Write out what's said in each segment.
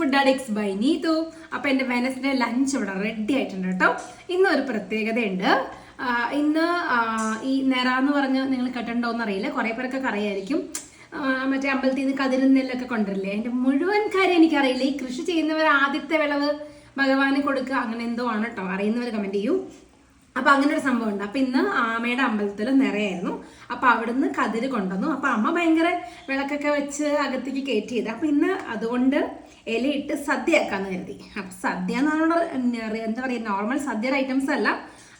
Food addicts by Neethu അപ്പൊ എന്റെ Wednesday lunch ഇവിടെ റെഡി ആയിട്ടുണ്ട് കേട്ടോ. ഇന്ന് ഒരു പ്രത്യേകതയുണ്ട്. ഇന്ന് ഈ നെറ എന്ന് പറഞ്ഞ് നിങ്ങൾ കേട്ടിട്ടുണ്ടോന്ന് അറിയില്ല കുറെ പേരൊക്കെ അറിയായിരിക്കും മറ്റേ അമ്പലത്തിൽ നിന്ന് കതിരുന്നെല്ലൊക്കെ കൊണ്ടുവരില്ലേ? എന്റെ മുഴുവൻ കാര്യം എനിക്കറിയില്ല. ഈ കൃഷി ചെയ്യുന്നവർ ആദ്യത്തെ വിളവ് ഭഗവാന് കൊടുക്കുക അങ്ങനെ എന്തോ ആണ് കേട്ടോ. അറിയുന്നവർ കമന്റ് ചെയ്യൂ. അപ്പൊ അങ്ങനെ ഒരു സംഭവം ഉണ്ട് അപ്പൊ ഇന്ന് ആമയുടെ അമ്പലത്തിൽ നിറയായിരുന്നു. അപ്പൊ അവിടുന്ന് കതിര് കൊണ്ടുവന്നു. അപ്പൊ അമ്മ ഭയങ്കര വിളക്കൊക്കെ വെച്ച് അകത്തേക്ക് കയറ്റി ചെയ്ത് അപ്പൊ ഇന്ന് അതുകൊണ്ട് ഇലയിട്ട് സദ്യയാക്കാന്ന് കരുതി. അപ്പൊ സദ്യ എന്ന് പറഞ്ഞാൽ എന്താ പറയുക നോർമൽ സദ്യയുടെ ഐറ്റംസ് അല്ല.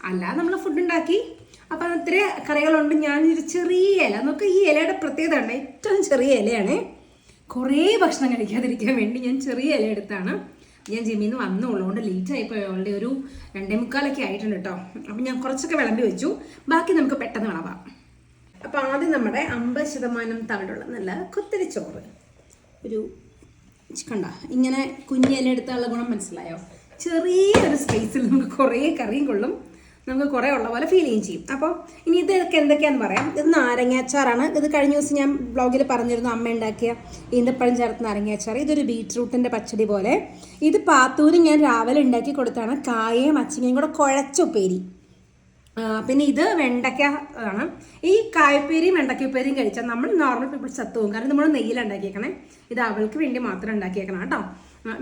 അല്ലാതെ നമ്മൾ ഫുഡ് ഉണ്ടാക്കി. അപ്പൊ അത്ര കറികളുണ്ട്. ഞാൻ ഒരു ചെറിയ ഇല. നമുക്ക് ഈ ഇലയുടെ പ്രത്യേകത ഉണ്ട് ഏറ്റവും ചെറിയ ഇലയാണ്. കുറേ ഭക്ഷണം കഴിക്കാതിരിക്കാൻ വേണ്ടി ഞാൻ ചെറിയ ഇല എടുത്താണ്. ഞാൻ ജിമ്മിൽ നിന്ന് വന്നുള്ളതുകൊണ്ട് ലേറ്റ് ആയിപ്പോയി ഓൾറെഡി ഒരു രണ്ടേ മുക്കാലൊക്കെ ആയിട്ടുണ്ട് കേട്ടോ. അപ്പം ഞാൻ കുറച്ചൊക്കെ വിളമ്പി വെച്ചു. ബാക്കി നമുക്ക് പെട്ടെന്ന് വിളവാം അപ്പം ആദ്യം നമ്മുടെ അമ്പത് ശതമാനം തവിടുള്ള നല്ല കുത്തിരി ചോറ്. ഒരു കണ്ട ഇങ്ങനെ കുഞ്ഞില എടുത്തുള്ള ഗുണം മനസ്സിലായോ? ചെറിയൊരു സ്പേസിൽ നമുക്ക് കുറേ കറിയും കൊള്ളും. നമുക്ക് കുറേ ഉള്ള പോലെ ഫീൽ ചെയ്യും ചെയ്യും. അപ്പോൾ ഇനി ഇതൊക്കെ എന്തൊക്കെയാന്ന് പറയാം. ഇത് നാരങ്ങാച്ചാറാണ് ഇത് കഴിഞ്ഞ ദിവസം ഞാൻ ബ്ലോഗിൽ പറഞ്ഞിരുന്നു അമ്മ ഉണ്ടാക്കിയ ഈന്തപ്പഴം ചേർത്ത് നാരങ്ങാച്ചാർ ഇതൊരു ബീട്രൂട്ടിന്റെ പച്ചടി പോലെ. ഇത് പാത്തൂര് ഞാൻ രാവിലെ ഉണ്ടാക്കി കൊടുത്താണ്. കായയും അച്ചിങ്ങയും കൂടെ കുഴച്ചുപ്പേരി പിന്നെ ഇത് വെണ്ടയ്ക്ക ആണ്. ഈ കായപ്പേരിയും വെണ്ടയ്ക്കപ്പേരിയും കഴിച്ചാൽ നമ്മൾ നോർമൽ പീപ്പിൾ ചത്തു പോകും കാരണം നമ്മൾ നെയ്യിൽ ഉണ്ടാക്കിയേക്കണേ. ഇത് അവൾക്ക് വേണ്ടി മാത്രം ഉണ്ടാക്കിയേക്കണം കേട്ടോ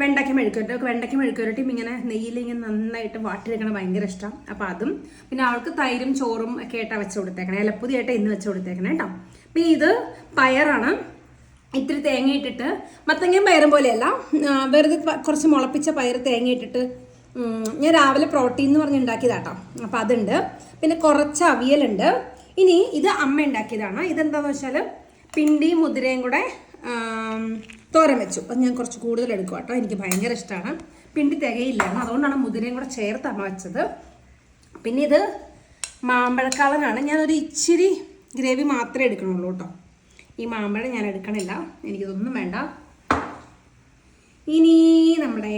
വെണ്ടയ്ക്ക മെഴുക്കുരട്ടി വെണ്ടയ്ക്ക മെഴുക്കുരട്ടിയും ഇങ്ങനെ നെയ്യിൽ ഇങ്ങനെ നന്നായിട്ട് വാട്ടിരിക്കണം ഭയങ്കര ഇഷ്ടം. അപ്പം അതും പിന്നെ അവൾക്ക് തൈരും ചോറും ഒക്കെ ആയിട്ടാണ് വെച്ച് കൊടുത്തേക്കണേ. ഇലപ്പുതിയായിട്ട് ഇന്ന് വെച്ച് കൊടുത്തേക്കണേ കേട്ടോ പിന്നെ ഇത് പയറാണ്. ഇത്തിരി തേങ്ങ ഇട്ടിട്ട് മത്തങ്ങയും പയറും പോലെയല്ല. വെറുതെ കുറച്ച് മുളപ്പിച്ച പയർ തേങ്ങ ഇട്ടിട്ട് ഞാൻ രാവിലെ പ്രോട്ടീൻ എന്ന് പറഞ്ഞ് ഉണ്ടാക്കിയതാട്ടോ. അപ്പം അതുണ്ട്. പിന്നെ കുറച്ച് അവിയലുണ്ട്. ഇനി ഇത് അമ്മ ഉണ്ടാക്കിയതാണ്. ഇതെന്താണെന്ന് വെച്ചാൽ പിണ്ടി മുതിരയും കൂടെ തോരൻ വെച്ചു. അത് ഞാൻ കുറച്ച് കൂടുതൽ എടുക്കും കേട്ടോ എനിക്ക് ഭയങ്കര ഇഷ്ടമാണ് പിണ്ടി തികയില്ലായിരുന്നു. അതുകൊണ്ടാണ് മുതിരയും കൂടെ ചേർത്ത് അമ്മ വെച്ചത്. പിന്നെ ഇത് മാമ്പഴക്കാളനാണ്. ഞാനൊരു ഇച്ചിരി ഗ്രേവി മാത്രമേ എടുക്കണുള്ളൂ കേട്ടോ ഈ മാമ്പഴം ഞാൻ എടുക്കണില്ല. എനിക്കിതൊന്നും വേണ്ട. ഇനി നമ്മുടെ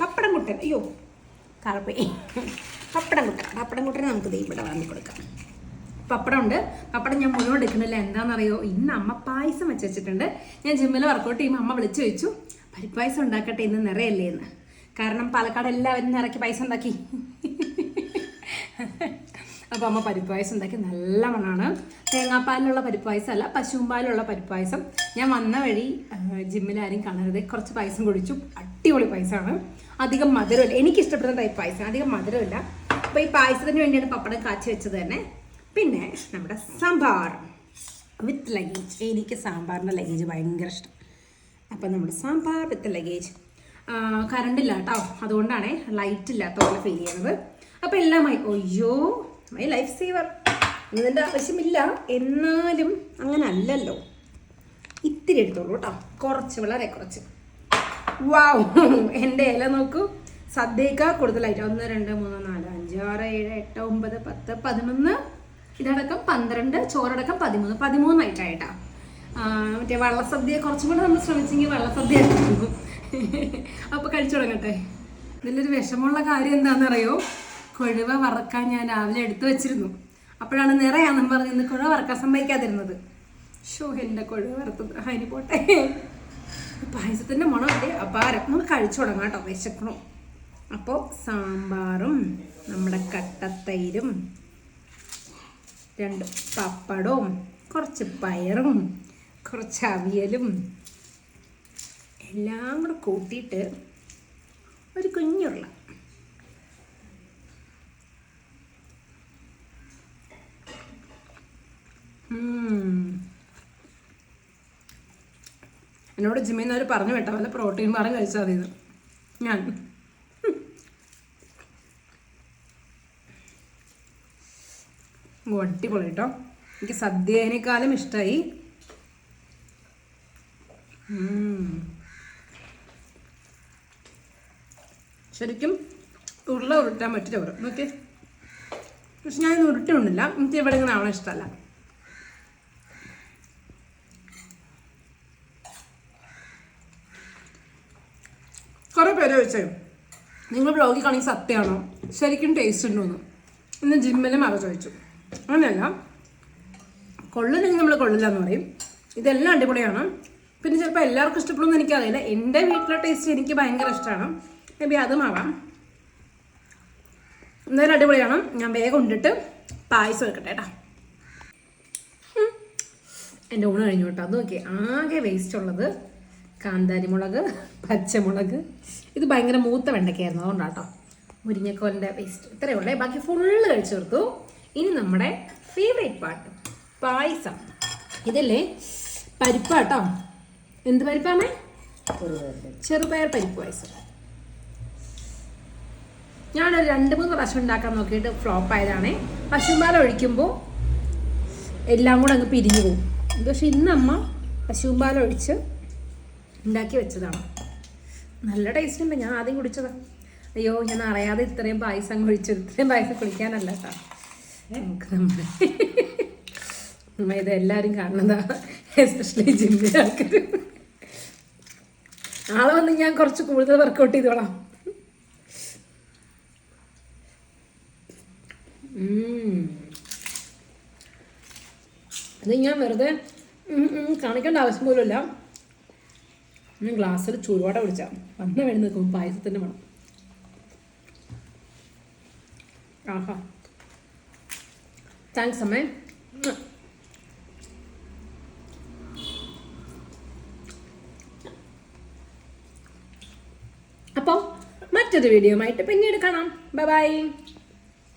പപ്പടം കുട്ടൻ അയ്യോ. താഴെപ്പോയി പപ്പടം കുട്ടൻ പപ്പടം കുട്ടനെ നമുക്ക് ദൈവം ഇവിടെ വാങ്ങി കൊടുക്കാം. പപ്പടം ഉണ്ട് പപ്പടം ഞാൻ മുഴുവൻ എടുക്കുന്നില്ല. എന്താണെന്നറിയോ? ഇന്ന് അമ്മ പായസം വെച്ച് വെച്ചിട്ടുണ്ട്. ഞാൻ ജിമ്മിൽ വർക്കൗട്ട് ചെയ്യുമ്പോൾ അമ്മ വിളിച്ചു ചോദിച്ചു പരിപ്പായസം ഉണ്ടാക്കട്ടെ? ഇന്ന് നിറയല്ലേ എന്ന്. കാരണം പാലക്കാട് എല്ലാവരും നിറയ്ക്ക് പൈസ ഉണ്ടാക്കി. അപ്പോൾ അമ്മ പരിപ്പ് പായസം ഉണ്ടാക്കി നല്ല മണമാണ് തേങ്ങാപ്പാലിലുള്ള പരിപ്പ് അല്ല പശുമ്പാലിലുള്ള പരിപ്പ് പായസം. ഞാൻ വന്ന വഴി ജിമ്മിൽ ആരും കാണരുത്. കുറച്ച് പായസം കുടിച്ചു. അടിപൊളി പായസമാണ്. അധികം മധുരമില്ല. എനിക്ക് ഇഷ്ടപ്പെടുന്ന ടൈപ്പ് പായസം. അധികം മധുരമില്ല. അപ്പോൾ ഈ പായസത്തിന് വേണ്ടിയാണ് പപ്പടം കാച്ചി വെച്ചത് തന്നെ. പിന്നെ നമ്മുടെ സാമ്പാർ. വിത്ത് ലഗേജ് എനിക്ക് സാമ്പാറിന്റെ ലഗേജ് ഭയങ്കര ഇഷ്ടം. അപ്പം നമ്മുടെ സാമ്പാർ വിത്ത് ലഗേജ് കറണ്ട് ഇല്ല കേട്ടോ അതുകൊണ്ടാണ് ലൈറ്റ് ഇല്ലാത്ത പോലെ ഫീൽ ചെയ്യുന്നത്. അപ്പോൾ എല്ലാമായി ഒയ്യോ മൈ ലൈഫ് സേവർ എന്നതിന്റെ ആവശ്യമില്ല. എന്നാലും അങ്ങനെ അല്ലല്ലോ. ഇത്തിരി എടുത്തോളൂ കേട്ടോ. കുറച്ച് വളരെ കുറച്ച്. വാവ് എന്റെ ഇല നോക്കൂ. സദ്യക്ക കൂടുതലായിട്ട്. ഒന്ന് രണ്ട് മൂന്ന് നാല് അഞ്ച് ആറ് ഏഴ് എട്ട് ഒമ്പത് പത്ത് പതിനൊന്ന്. ഇതടക്കം പന്ത്രണ്ട് ചോറടക്കം പതിമൂന്ന്. പതിമൂന്നായിട്ടായിട്ടാ. മറ്റേ വള്ളസദ്യ കുറച്ചും കൂടെ നമ്മൾ ശ്രമിച്ചെങ്കിൽ വള്ളസദ്യ അപ്പോൾ കഴിച്ചു തുടങ്ങട്ടെ. ഇതിലൊരു വിഷമമുള്ള കാര്യം എന്താണെന്നറിയോ? കൊഴുവ വറക്കാൻ ഞാൻ രാവിലെ എടുത്തു വെച്ചിരുന്നു. അപ്പോഴാണ് നിറയാണെന്ന് പറഞ്ഞ് ഇന്ന് കൊഴുവ വറക്കാൻ സമ്മതിക്കാതിരുന്നത്. ഷോ എന്റെ കൊഴുവ വറുത്തത്. അതിന് പോട്ടെ. പായസത്തിന്റെ മണമല്ലേ അപാരം നമുക്ക് കഴിച്ചു തുടങ്ങാം കേട്ടോ വിശക്കണം അപ്പോൾ സാമ്പാറും നമ്മുടെ കട്ടത്തൈരും രണ്ട് പപ്പടവും കുറച്ച് പയറും കുറച്ച് അവിയലും എല്ലാം കൂടെ കൂട്ടിയിട്ട് ഒരു കുഞ്ഞുള്ള എന്നോട് ജിമ്മിൽ നിന്ന് അവർ പറഞ്ഞു വിട്ടാൽ വല്ല പ്രോട്ടീൻ ബാറും കഴിച്ചാൽ മതി ഞാൻ. അടിപൊളി കേട്ടോ. എനിക്ക് സദ്യേനേക്കാളും ഇഷ്ടമായി ശരിക്കും ഉരുള ഉരുട്ടാൻ പറ്റില്ല ചോറ്. ഓക്കെ പക്ഷെ ഞാൻ ഉരുട്ടുന്നില്ല എനിക്ക് ഇവിടെ ഇങ്ങനെ ആവണം ഇഷ്ടമല്ല കുറേ പേര് ചോദിച്ചേ നിങ്ങൾ ബ്ലോഗിൽ കാണി സത്യമാണോ? ശരിക്കും ടേസ്റ്റ് ഉണ്ടോ എന്ന്. ഇന്ന് ജിമ്മിലും അവ ചോദിച്ചു. അങ്ങനെയല്ല കൊള്ളില്ലെങ്കിൽ നമ്മൾ കൊള്ളില്ല എന്ന് പറയും. ഇതെല്ലാം അടിപൊളിയാണ്. പിന്നെ ചിലപ്പോൾ എല്ലാവർക്കും ഇഷ്ടപ്പെടുമെന്ന് എനിക്കറിയില്ല. എന്റെ വീട്ടിലെ ടേസ്റ്റ് എനിക്ക് ഭയങ്കര ഇഷ്ടമാണ്. മേ ബി അതും ആവാം. എന്തായാലും അടിപൊളിയാണ്. ഞാൻ വേഗം ഉണ്ടിട്ട് പായസം വെക്കട്ടെ കേട്ടോ. എന്റെ ഊണ് കഴിഞ്ഞു കേട്ടോ അത് നോക്കി ആകെ വേസ്റ്റ് ഉള്ളത് കാന്താരി മുളക് പച്ചമുളക്. ഇത് ഭയങ്കര മൂത്ത വെണ്ടയ്ക്കായിരുന്നു. അതുകൊണ്ടാട്ടോ. മുരിങ്ങക്കോലിന്റെ വേസ്റ്റ് ഇത്രയേ ഉള്ളേ. ബാക്കി ഫുള്ള് കഴിച്ചു കൊടുത്തു ഇനി നമ്മുടെ ഫേവറേറ്റ് പാട്ട് പായസം. ഇതല്ലേ? പരിപ്പാട്ടോ. എന്ത് പരിപ്പാണ് ചെറുപയർ പരിപ്പ് പായസം. ഞാനൊരു രണ്ട് മൂന്ന് പ്രാവശ്യം ഉണ്ടാക്കാൻ നോക്കിയിട്ട് ഫ്ലോപ്പ് ആയതാണേ. പശുമ്പാലം ഒഴിക്കുമ്പോൾ എല്ലാം കൂടെ അങ്ങ് പിരിഞ്ഞു പോകും. പക്ഷെ ഇന്ന് അമ്മ പശുമ്പാലം ഒഴിച്ച് ഉണ്ടാക്കി വെച്ചതാണ്. നല്ല ടേസ്റ്റ് ഉണ്ട്. ഞാൻ ആദ്യം കുടിച്ചതാ. അയ്യോ ഞാൻ അറിയാതെ ഇത്രയും പായസം കുഴിച്ചു ഇത്രയും പായസം കുളിക്കാനല്ല കേട്ടോ നമുക്ക് നമ്മുടെ നമ്മ ഇത് എല്ലാവരും കാണുന്നതാ. എസ്പെഷ്യലി ജിമ്മിലെ ആൾക്കാർ നാളെ വന്ന് ഞാൻ കുറച്ച് കൂടുതൽ വർക്കൗട്ട് ചെയ്തോളാം. അത് ഞാൻ വെറുതെ കാണിക്കേണ്ട ആവശ്യം പോലുമില്ല. ഞാൻ ഗ്ലാസ്സിൽ ചൂടോടെ കുടിച്ചാൽ വന്ന വേണ്ടി നിൽക്കും പായസത്തിന്റെ ആഹാ. താങ്ക്സ് അമ്മേ. അപ്പോൾ മറ്റൊരു വീഡിയോ ആയിട്ട് പിന്നീട് കാണാം. Bye bye